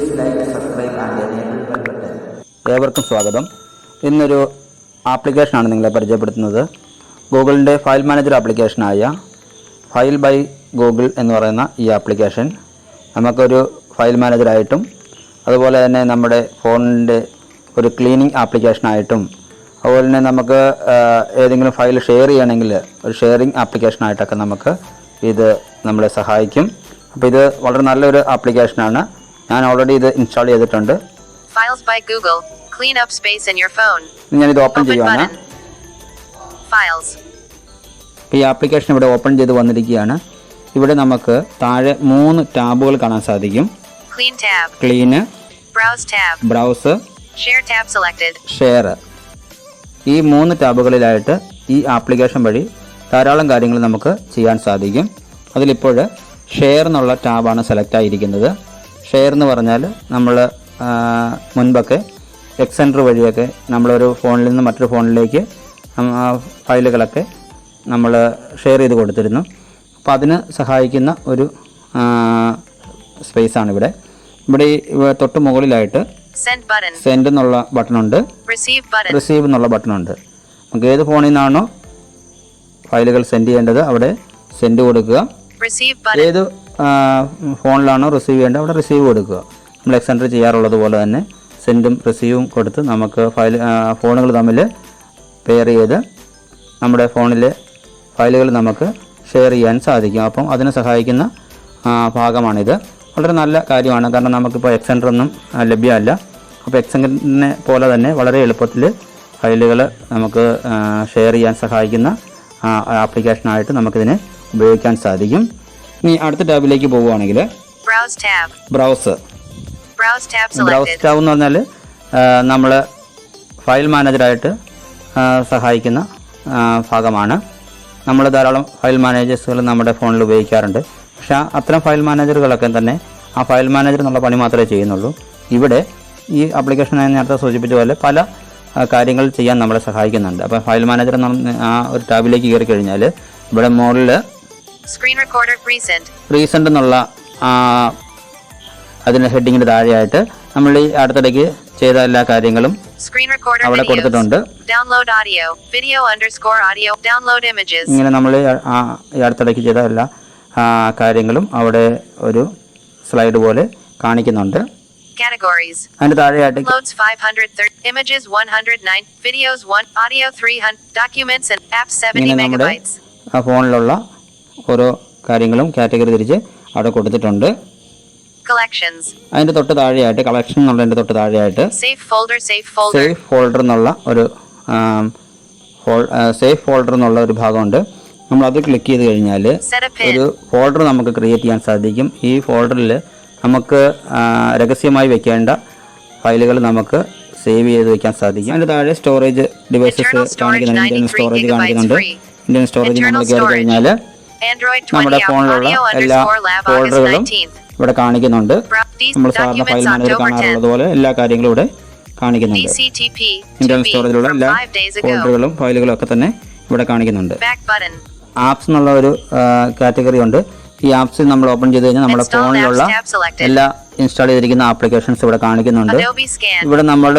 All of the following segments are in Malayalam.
Bell button. ഏവർക്കും സ്വാഗതം. ഇന്നൊരു ആപ്ലിക്കേഷനാണ് നിങ്ങളെ പരിചയപ്പെടുത്തുന്നത്. ഗൂഗിളിന്റെ ഫയൽ മാനേജർ ആപ്ലിക്കേഷനായ ഫയൽ ബൈ ഗൂഗിൾ എന്ന് പറയുന്ന ഈ ആപ്ലിക്കേഷൻ. നമുക്കൊരു ഫയൽ മാനേജറായിട്ടും അതുപോലെ തന്നെ നമ്മുടെ ഫോണിന്റെ ഒരു ക്ലീനിങ് ആപ്ലിക്കേഷനായിട്ടും അതുപോലെ തന്നെ നമുക്ക് ഏതെങ്കിലും ഫയൽ ഷെയർ ചെയ്യണമെങ്കിൽ ഒരു ഷെയറിംഗ് ആപ്ലിക്കേഷനായിട്ടൊക്കെ നമുക്ക് ഇത് നമ്മളെ സഹായിക്കും. അപ്പോൾ ഇത് വളരെ നല്ലൊരു ആപ്ലിക്കേഷനാണ്. ഞാൻ ഓൾറെഡി ഇത് ഇൻസ്റ്റാൾ ചെയ്തിട്ടുണ്ട്. Files by Google clean up space in your phone ഞാൻ ഇത് ഓപ്പൺ ചെയ്യുവാണ്. ഫയൽസ് ഈ ആപ്ലിക്കേഷൻ ഇവിടെ ഓപ്പൺ ചെയ്ത് വന്നിരിക്കുകയാണ്. ഇവിടെ നമുക്ക് താഴെ മൂന്ന് ടാബുകൾ കാണാൻ സാധിക്കും. Clean tab clean browse tab browse share tab selected share ഈ മൂന്ന് ടാബുകളിലായിട്ട് ഈ ആപ്ലിക്കേഷൻ വഴി ധാരാളം കാര്യങ്ങൾ നമുക്ക് ചെയ്യാൻ സാധിക്കും. അതിലിപ്പോൾ ഷെയർ എന്നുള്ള ടാബാണ് സെലക്ട് ആയിരിക്കുന്നത്. ഷെയർ എന്ന് പറഞ്ഞാൽ നമ്മൾ മുൻപൊക്കെ എക്സെന്റർ വഴിയൊക്കെ നമ്മളൊരു ഫോണിൽ നിന്ന് മറ്റൊരു ഫോണിലേക്ക് ഫയലുകളൊക്കെ നമ്മൾ ഷെയർ ചെയ്ത് കൊടുത്തിരുന്നു. അപ്പോൾ അതിന് സഹായിക്കുന്ന ഒരു സ്പേസാണ് ഇവിടെ ഇവിടെ തൊട്ട് മുകളിലായിട്ട് സെൻഡ് എന്നുള്ള ബട്ടണുണ്ട്. ഉണ്ട് റിസീവ് എന്നുള്ള ബട്ടണുണ്ട്. നമുക്ക് ഏത് ഫോണിൽ നിന്നാണോ ഫയലുകൾ സെൻഡ് ചെയ്യേണ്ടത് അവിടെ സെൻഡ് കൊടുക്കുക. ഏത് ഫോണിലാണോ റിസീവ് ചെയ്യേണ്ടത്? അവിടെ റിസീവ് കൊടുക്കുക. നമ്മൾ എക്സെൻഡർ ചെയ്യാറുള്ളത് പോലെ തന്നെ സെൻഡും റിസീവും കൊടുത്ത് നമുക്ക് ഫയൽ ഫോണുകൾ തമ്മിൽ പെയർ ചെയ്ത് നമ്മുടെ ഫോണിലെ ഫയലുകൾ നമുക്ക് ഷെയർ ചെയ്യാൻ സാധിക്കും. അപ്പം അതിന് സഹായിക്കുന്ന ഭാഗമാണിത്. വളരെ നല്ല കാര്യമാണ്. കാരണം നമുക്കിപ്പോൾ എക്സെൻഡറൊന്നും ലഭ്യമല്ല. അപ്പോൾ എക്സെൻഡറിനെ പോലെ തന്നെ വളരെ എളുപ്പത്തിൽ ഫയലുകൾ നമുക്ക് ഷെയർ ചെയ്യാൻ സഹായിക്കുന്ന ആപ്ലിക്കേഷനായിട്ട് നമുക്കിതിനെ ഉപയോഗിക്കാൻ സാധിക്കും. ഇനി അടുത്ത ടാബിലേക്ക് പോവുകയാണെങ്കിൽ ബ്രൗസ്. ബ്രൗസ് ടാബ് എന്ന് പറഞ്ഞാൽ നമ്മൾ ഫയൽ മാനേജറായിട്ട് സഹായിക്കുന്ന ഭാഗമാണ്. നമ്മൾ ധാരാളം ഫയൽ മാനേജേഴ്സുകൾ നമ്മുടെ ഫോണിൽ ഉപയോഗിക്കാറുണ്ട്. പക്ഷെ അത്തരം ഫയൽ മാനേജറുകളൊക്കെ തന്നെ ആ ഫയൽ മാനേജർ എന്നുള്ള പണി മാത്രമേ ചെയ്യുന്നുള്ളൂ. ഇവിടെ ഈ ആപ്ലിക്കേഷൻ ഞാൻ നേരത്തെ സൂചിപ്പിച്ച പോലെ പല കാര്യങ്ങൾ ചെയ്യാൻ നമ്മളെ സഹായിക്കുന്നുണ്ട്. അപ്പോൾ ഫയൽ മാനേജർ എന്ന ആ ഒരു ടാബിലേക്ക് കയറി കഴിഞ്ഞാൽ ഇവിടെ മുകളിൽ സ്ക്രീൻ റെക്കോർഡ് റീസെന്റ് എന്നുള്ള അതിന്റെ ഹെഡിങ്ങിന് താഴെയായിട്ട് നമ്മൾ ഈ അടുത്തിടയ്ക്ക് ചെയ്ത എല്ലാ കാര്യങ്ങളും സ്ക്രീൻ റെക്കോർഡ് അവിടെ കൊടുത്തിട്ടുണ്ട്. Download audio video underscore audio download images ഇങ്ങനെ നമ്മൾ ഈ അടുത്തിടയ്ക്ക് ചെയ്ത എല്ലാ കാര്യങ്ങളും അവിടെ ഒരു സ്ലൈഡ് പോലെ കാണിക്കുന്നുണ്ട്. കാറ്റഗറീസ് അതിന്റെ താഴെയായിട്ട് 530 images 109 videos 1 audio 300 documents and app 70 megabytes ആ ഫോണിലുള്ള ഓരോ കാര്യങ്ങളും കാറ്റഗറി തിരിച്ച് അവിടെ കൊടുത്തിട്ടുണ്ട്. അതിന്റെ തൊട്ട് താഴെയായിട്ട് കളക്ഷൻ എന്നുള്ളതിന്റെ തൊട്ട് താഴെയായിട്ട് സേഫ് ഫോൾഡർ. സേഫ് ഫോൾഡർ എന്നുള്ള ഒരു സേഫ് ഫോൾഡർ എന്നുള്ള ഒരു ഭാഗമുണ്ട്. നമ്മൾ അത് ക്ലിക്ക് ചെയ്ത് കഴിഞ്ഞാൽ. ഒരു ഫോൾഡർ നമുക്ക് ക്രിയേറ്റ് ചെയ്യാൻ സാധിക്കും. ഈ ഫോൾഡറിൽ നമുക്ക് രഹസ്യമായി വെക്കേണ്ട ഫയലുകൾ നമുക്ക് സേവ് ചെയ്ത് വെക്കാൻ സാധിക്കും. അതിന്റെ താഴെ സ്റ്റോറേജ് ഡിവൈസസ് കാണിക്കുന്നുണ്ട്. ഇന്ത്യൻ സ്റ്റോറേജ് കാണിക്കുന്നുണ്ട്. ഇന്ത്യൻ സ്റ്റോറേജ് നമ്മൾ കയറി കഴിഞ്ഞാൽ Android 20 നമ്മുടെ ഫോണിലുള്ള എല്ലാ ഫോൾഡറുകളും ഇവിടെ കാണിക്കുന്നുണ്ട്. നമ്മൾ സാധാരണ ഫയൽ മാനേജർ കാണാറുള്ളത് പോലെ എല്ലാ കാര്യങ്ങളും ഇവിടെ കാണിക്കുന്നുണ്ട്. ഇന്റർ ഇന്റർണൽ 2B സ്റ്റോറേജിലുള്ള എല്ലാ 5 days ago. ഫോൾഡറുകളും ഫയലുകളും ഒക്കെ തന്നെ ഇവിടെ കാണിക്കുന്നുണ്ട്. ആപ്സ് എന്നുള്ള ഒരു കാറ്റഗറി ഉണ്ട്. ഈ ആപ്സ് നമ്മൾ ഓപ്പൺ ചെയ്ത് കഴിഞ്ഞാൽ നമ്മുടെ ഫോണിലുള്ള. എല്ലാ ഇൻസ്റ്റാൾ ചെയ്തിരിക്കുന്ന ആപ്ലിക്കേഷൻസ് ഇവിടെ കാണിക്കുന്നുണ്ട്. ഇവിടെ നമ്മൾ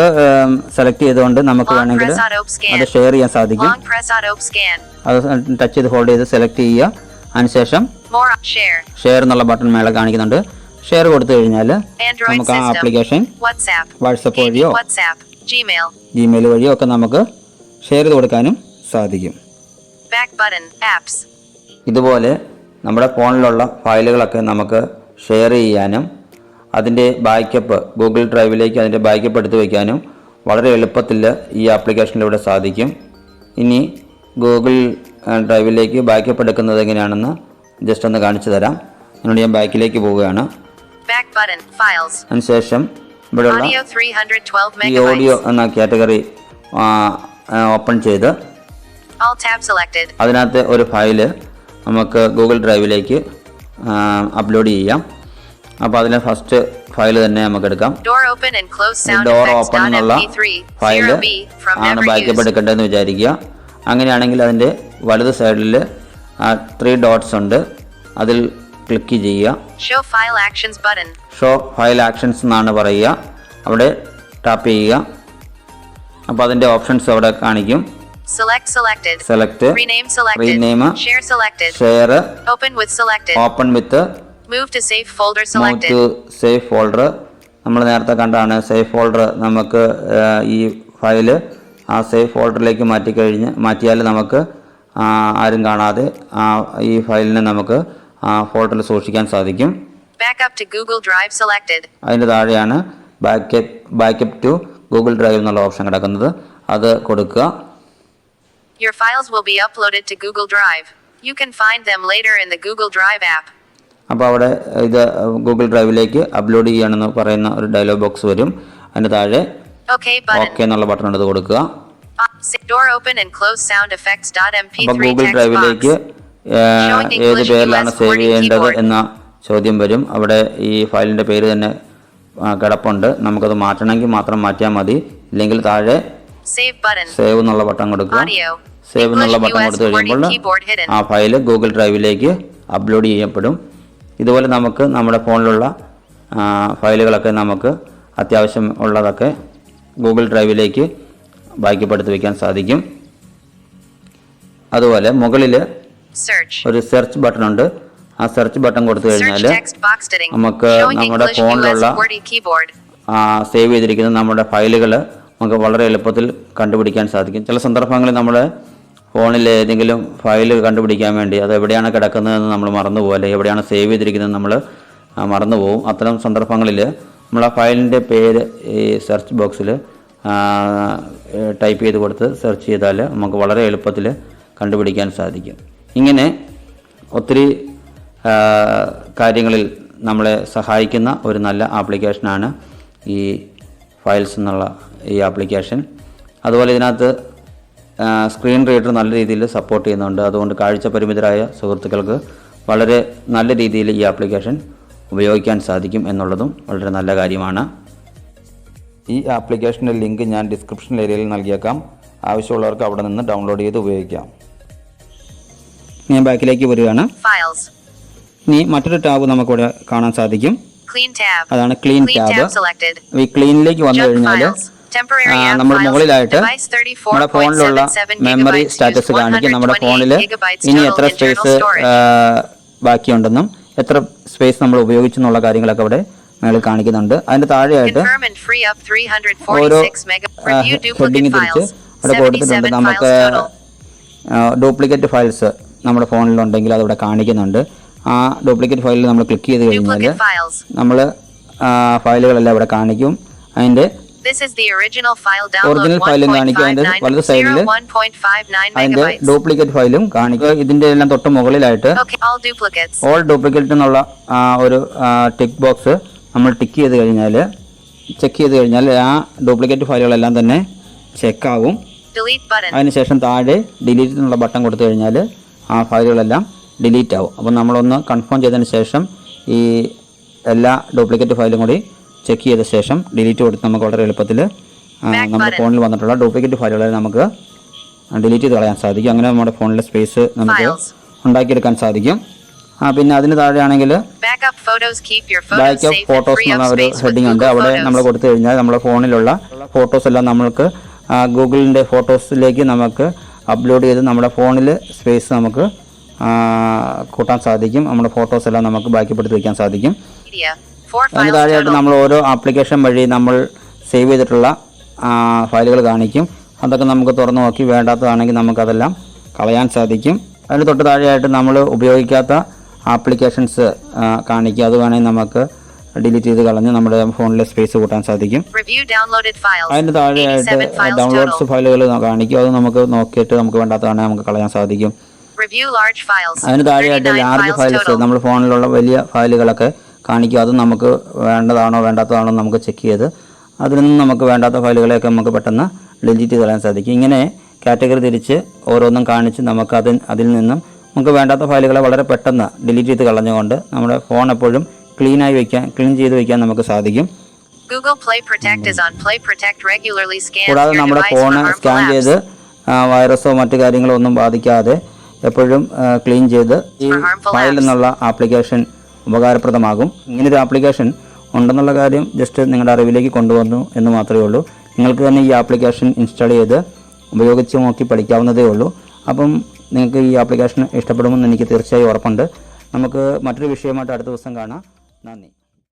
സെലക്ട് ചെയ്തുകൊണ്ട് നമുക്ക് വേണമെങ്കിൽ. അത് ഷെയർ ചെയ്യാൻ സാധിക്കും. അത് ടച്ച് ചെയ്ത് ഹോൾഡ് ചെയ്ത് സെലക്ട് ചെയ്യുക. അതിനുശേഷം. ഷെയർ എന്നുള്ള ബട്ടൺ മേലെ കാണിക്കുന്നുണ്ട് ഷെയർ കൊടുത്തു കഴിഞ്ഞാൽ നമുക്ക് ആ ആപ്ലിക്കേഷൻ. വാട്സപ്പ് വഴിയോ. ജിമെയിൽ വഴിയോ ഒക്കെ നമുക്ക് ഷെയർ ചെയ്ത് കൊടുക്കാനും സാധിക്കും. ഇതുപോലെ നമ്മുടെ ഫോണിലുള്ള ഫയലുകളൊക്കെ നമുക്ക് ഷെയർ ചെയ്യാനും അതിന്റെ ബാക്കപ്പ് ഗൂഗിൾ ഡ്രൈവിലേക്ക് അതിന്റെ ബാക്കപ്പ് എടുത്ത് വയ്ക്കാനും വളരെ എളുപ്പത്തിൽ ഈ ആപ്ലിക്കേഷനിലൂടെ സാധിക്കും ഇനി ഗൂഗിൾ ഡ്രൈവിലേക്ക് ബാക്കപ്പ് എടുക്കുന്നത് എങ്ങനെയാണെന്ന് ജസ്റ്റ് ഒന്ന് കാണിച്ചു തരാം എന്നോട് ഞാൻ ബാക്കിലേക്ക് പോവുകയാണ്. അതിനുശേഷം ഇവിടെയുള്ള 312 ഈ ഓഡിയോ. എന്ന കാറ്റഗറി ഓപ്പൺ ചെയ്ത് അതിനകത്ത് ഒരു ഫയൽ നമുക്ക് ഗൂഗിൾ ഡ്രൈവിലേക്ക് അപ്ലോഡ് ചെയ്യാം അപ്പോൾ അതിലെ ഫസ്റ്റ് ഫയൽ തന്നെ നമുക്ക് എടുക്കാം ഡോർ ഓപ്പൺ എന്നുള്ള MP3. ഫയൽ ആണ് ബാക്കപ്പ്. എടുക്കേണ്ടതെന്ന് വിചാരിക്കുക അങ്ങനെയാണെങ്കിൽ അതിന്റെ വലത് സൈഡിൽ ആ ത്രീ ഡോട്ട്സ് ഉണ്ട്. അതിൽ ക്ലിക്ക് ചെയ്യുക. Show file actions button show file actions എന്നാണ് പറയുക. അവിടെ ടാപ്പ് ചെയ്യുക. അപ്പോൾ അതിന്റെ ഓപ്ഷൻസ് അവിടെ കാണിക്കും. Select. Select selected. Share open with move to safe folder നമ്മൾ നേരത്തെ കണ്ടാണ് സേഫ് ഫോൾഡർ നമുക്ക് ഈ ഫയൽ ആ സേഫ് ഫോൾഡറിലേക്ക് മാറ്റിക്കഴിഞ്ഞ് മാറ്റിയാൽ നമുക്ക് ആരും കാണാതെ ഈ ഫയലിനെ നമുക്ക് ആ ഫോൾഡറിൽ സൂക്ഷിക്കാൻ സാധിക്കും. അതിന്റെ താഴെയാണ് backup backup to Google drive എന്നുള്ള ഓപ്ഷൻ കിടക്കുന്നത് അത് കൊടുക്കുക Your files will be uploaded to Google Drive. You can find them later in the Google Drive app. അപ്പോൾ അവിടെ ഇത് ഗൂഗിൾ ഡ്രൈവിലേക്ക് അപ്ലോഡ് ചെയ്യണമെന്ന് പറയുന്ന ഒരു ഡയലോഗ് ബോക്സ് വരും അതിന്റെ താഴെ. ഓക്കെ എന്നുള്ള ബട്ടൺ എടുത്ത് കൊടുക്കുക Door open and close sound effects. dot MP3 Google text ഡ്രൈവിലേക്ക് ഏത് പേരിലാണ് സേവ് ചെയ്യേണ്ടത്. എന്ന ചോദ്യം വരും അവിടെ ഈ ഫയലിന്റെ പേര് തന്നെ കിടപ്പുണ്ട് നമുക്കത് മാറ്റണമെങ്കിൽ മാത്രം മാറ്റിയാൽ മതി ഇല്ലെങ്കിൽ താഴെ. സേവ് എന്നുള്ള ബട്ടൺ കൊടുക്കുക. സേവ് എന്നുള്ള ബട്ടൺ കൊടുത്തു കഴിയുമ്പോൾ ആ ഫയൽ ഗൂഗിൾ ഡ്രൈവിലേക്ക് അപ്ലോഡ് ചെയ്യപ്പെടും ഇതുപോലെ നമുക്ക് നമ്മുടെ ഫോണിലുള്ള ഫയലുകളൊക്കെ നമുക്ക് അത്യാവശ്യം ഉള്ളതൊക്കെ ഗൂഗിൾ ഡ്രൈവിലേക്ക് ബാക്കിപ്പെടുത്തി വയ്ക്കാൻ സാധിക്കും. അതുപോലെ മുകളിൽ ഒരു സെർച്ച് ബട്ടൺ ഉണ്ട്. ആ സെർച്ച് ബട്ടൺ കൊടുത്തു കഴിഞ്ഞാൽ. നമുക്ക് നമ്മുടെ ഫോണിലുള്ള. സേവ് ചെയ്തിരിക്കുന്ന നമ്മുടെ ഫയലുകൾ നമുക്ക് വളരെ എളുപ്പത്തിൽ കണ്ടുപിടിക്കാൻ സാധിക്കും. ചില സന്ദർഭങ്ങളിൽ നമ്മൾ ഫോണിൽ ഏതെങ്കിലും ഫയൽ കണ്ടുപിടിക്കാൻ വേണ്ടി അത് എവിടെയാണ് കിടക്കുന്നതെന്ന് നമ്മൾ മറന്നുപോകും അല്ലെങ്കിൽ എവിടെയാണ് സേവ് ചെയ്തിരിക്കുന്നത് നമ്മൾ മറന്നുപോകും അത്തരം സന്ദർഭങ്ങളിൽ നമ്മൾ ആ ഫയലിന്റെ പേര് ഈ സെർച്ച് ബോക്സിൽ ടൈപ്പ് ചെയ്ത് കൊടുത്ത് സെർച്ച് ചെയ്താൽ നമുക്ക് വളരെ എളുപ്പത്തിൽ കണ്ടുപിടിക്കാൻ സാധിക്കും. ഇങ്ങനെ ഒത്തിരി കാര്യങ്ങളിൽ നമ്മളെ സഹായിക്കുന്ന ഒരു നല്ല ആപ്ലിക്കേഷനാണ് ഈ ഫയൽസ് എന്നുള്ള ഈ ആപ്ലിക്കേഷൻ. അതുപോലെ ഇതിനകത്ത് സ്ക്രീൻ റീഡർ നല്ല രീതിയിൽ സപ്പോർട്ട് ചെയ്യുന്നുണ്ട്. അതുകൊണ്ട് കാഴ്ച പരിമിതരായ സുഹൃത്തുക്കൾക്ക് വളരെ നല്ല രീതിയിൽ ഈ ആപ്ലിക്കേഷൻ ഉപയോഗിക്കാൻ സാധിക്കും എന്നുള്ളതും വളരെ നല്ല കാര്യമാണ്. ഈ ആപ്ലിക്കേഷന്റെ ലിങ്ക് ഞാൻ ഡിസ്ക്രിപ്ഷൻ ഏരിയയിൽ നൽകിയേക്കാം. ആവശ്യമുള്ളവർക്ക് അവിടെ നിന്ന് ഡൗൺലോഡ് ചെയ്ത് ഉപയോഗിക്കാം. ഞാൻ ബാക്കിലേക്ക് വരികയാണ്. ഇനി മറ്റൊരു ടാബ് നമുക്കിവിടെ കാണാൻ സാധിക്കും. അതാണ് ക്ലീൻ ടാബ്. ഈ ക്ലീനിലേക്ക് വന്നു കഴിഞ്ഞാൽ നമ്മൾ മുകളിലായിട്ട് നമ്മുടെ ഫോണിലുള്ള മെമ്മറി സ്റ്റാറ്റസ് കാണിക്കും. നമ്മുടെ 128 ഫോണിൽ ഇനി എത്ര സ്പേസ്. ബാക്കിയുണ്ടെന്നും എത്ര സ്പേസ് നമ്മൾ ഉപയോഗിച്ചെന്നുള്ള കാര്യങ്ങളൊക്കെ അവിടെ മേളിൽ കാണിക്കുന്നുണ്ട്. അതിന്റെ താഴെയായിട്ട് ഓരോ 346 mega. Review ഹെഡിങ് തിരിച്ച് അവിടെ കൊടുത്തിട്ടുണ്ട്. നമുക്ക് ഡ്യൂപ്ലിക്കേറ്റ് ഫയൽസ് നമ്മുടെ ഫോണിലുണ്ടെങ്കിൽ അതവിടെ കാണിക്കുന്നുണ്ട്. ആ ഡ്യൂപ്ലിക്കേറ്റ് ഫയലിൽ നമ്മൾ ക്ലിക്ക് ചെയ്ത് കഴിഞ്ഞാൽ നമ്മൾ ഫയലുകളെല്ലാം ഇവിടെ കാണിക്കും. അതിന്റെ ഒറിജിനൽ ഫയലും കാണിക്കും അതിന്റെ വലത് സൈഡിൽ 1.59 അതിന്റെ. ഡ്യൂപ്ലിക്കേറ്റ് ഫയലും കാണിക്കും. ഇതിന്റെ എല്ലാം തൊട്ട് മുകളിലായിട്ട്. ഓൾ ഡ്യൂപ്ലിക്കേറ്റ് എന്നുള്ള ഒരു ടിക്ക് ബോക്സ് നമ്മൾ ടിക്ക് ചെയ്ത് കഴിഞ്ഞാൽ ചെക്ക് ചെയ്ത് കഴിഞ്ഞാൽ ആ ഡ്യൂപ്ലിക്കേറ്റ് ഫയലുകളെല്ലാം തന്നെ ചെക്കാവും. അതിനുശേഷം താഴെ ഡിലീറ്റ് എന്നുള്ള ബട്ടൺ കൊടുത്തു കഴിഞ്ഞാൽ ആ ഫയലുകളെല്ലാം ഡിലീറ്റ് ആവും. അപ്പോൾ നമ്മളൊന്ന് കൺഫേം ചെയ്തതിന് ശേഷം ഈ എല്ലാ ഡ്യൂപ്ലിക്കേറ്റ് ഫയലും കൂടി ചെക്ക് ചെയ്ത ശേഷം ഡിലീറ്റ് കൊടുത്ത് നമുക്ക് വളരെ എളുപ്പത്തിൽ നമ്മുടെ ഫോണിൽ വന്നിട്ടുള്ള ഡ്യൂപ്ലിക്കേറ്റ് ഫയലുകളെ നമുക്ക് ഡിലീറ്റ് ചെയ്ത് കളയാൻ സാധിക്കും. അങ്ങനെ നമ്മുടെ ഫോണിലെ സ്പേസ് നമുക്ക്. ഉണ്ടാക്കിയെടുക്കാൻ സാധിക്കും. ആ പിന്നെ അതിന് താഴെയാണെങ്കിൽ ബാക്കപ്പ് ഫോട്ടോസ് എന്ന ഒരു ഹെഡിങ് ഉണ്ട്. അവിടെ നമ്മൾ കൊടുത്തു കഴിഞ്ഞാൽ നമ്മുടെ ഫോണിലുള്ള ഫോട്ടോസ് എല്ലാം നമ്മൾക്ക് ഗൂഗിളിന്റെ ഫോട്ടോസിലേക്ക് നമുക്ക് അപ്ലോഡ് ചെയ്ത് നമ്മുടെ ഫോണിൽ സ്പേസ് നമുക്ക് കൂട്ടാൻ സാധിക്കും. നമ്മുടെ ഫോട്ടോസ് എല്ലാം നമുക്ക് ബാക്കിപ്പെടുത്തി വയ്ക്കാൻ സാധിക്കും. അതിന് താഴെയായിട്ട് നമ്മൾ ഓരോ ആപ്ലിക്കേഷൻ വഴി നമ്മൾ സേവ് ചെയ്തിട്ടുള്ള ഫയലുകൾ കാണിക്കും. അതൊക്കെ നമുക്ക് തുറന്നു നോക്കി വേണ്ടാത്തതാണെങ്കിൽ നമുക്കതെല്ലാം കളയാൻ സാധിക്കും. അതിന് തൊട്ട് താഴെയായിട്ട് നമ്മൾ ഉപയോഗിക്കാത്ത ആപ്ലിക്കേഷൻസ് കാണിക്കുക അത് വേണമെങ്കിൽ നമുക്ക് ഡിലീറ്റ് ചെയ്ത് കളഞ്ഞ് നമ്മുടെ ഫോണിലെ സ്പേസ് കൂട്ടാൻ സാധിക്കും. അതിന് താഴെയായിട്ട് ഡൗൺലോഡ്സ്. ഫയലുകൾ കാണിക്കും അത് നമുക്ക് നോക്കിയിട്ട് നമുക്ക് വേണ്ടാത്തതാണെങ്കിൽ നമുക്ക് കളയാൻ സാധിക്കും. അതിന് താഴെയായിട്ട് ലാർജ് ഫയൽസ്. നമ്മൾ ഫോണിലുള്ള വലിയ ഫയലുകളൊക്കെ കാണിക്കും അത് നമുക്ക് വേണ്ടതാണോ വേണ്ടാത്തതാണോ നമുക്ക് ചെക്ക് ചെയ്ത് അതിൽ നിന്ന് നമുക്ക് വേണ്ടാത്ത ഫയലുകളെയൊക്കെ നമുക്ക് പെട്ടെന്ന് ഡിലീറ്റ് ചെയ്ത് കളയാൻ സാധിക്കും ഇങ്ങനെ കാറ്റഗറി തിരിച്ച് ഓരോന്നും കാണിച്ച് നമുക്ക് അതിൽ അതിൽ നിന്നും നമുക്ക് വേണ്ടാത്ത ഫയലുകളെ വളരെ പെട്ടെന്ന് ഡിലീറ്റ് ചെയ്ത് കളഞ്ഞുകൊണ്ട് നമ്മുടെ ഫോൺ എപ്പോഴും ക്ലീനായി വെക്കാൻ ക്ലീൻ ചെയ്ത് വെക്കാൻ നമുക്ക് സാധിക്കും. കൂടാതെ നമ്മുടെ ഫോൺ സ്കാൻ ചെയ്ത് വൈറസോ മറ്റു കാര്യങ്ങളോ ഒന്നും ബാധിക്കാതെ എപ്പോഴും ക്ലീൻ ചെയ്ത് ഈ ഫയൽ എന്നുള്ള ആപ്ലിക്കേഷൻ ഉപകാരപ്രദമാകും. ഇങ്ങനൊരു ആപ്ലിക്കേഷൻ ഉണ്ടെന്നുള്ള കാര്യം ജസ്റ്റ് നിങ്ങളുടെ അറിവിലേക്ക് കൊണ്ടുവന്നു എന്ന് മാത്രമേ ഉള്ളൂ. നിങ്ങൾക്ക് തന്നെ ഈ ആപ്ലിക്കേഷൻ ഇൻസ്റ്റാൾ ചെയ്ത് ഉപയോഗിച്ച് നോക്കി പഠിക്കാവുന്നതേ ഉള്ളൂ. അപ്പം നിങ്ങൾക്ക് ഈ ആപ്ലിക്കേഷൻ ഇഷ്ടപ്പെടുമെന്ന് എനിക്ക് തീർച്ചയായും ഉറപ്പുണ്ട്. നമുക്ക് മറ്റൊരു വിഷയമായിട്ട് അടുത്ത ദിവസം കാണാം. നന്ദി.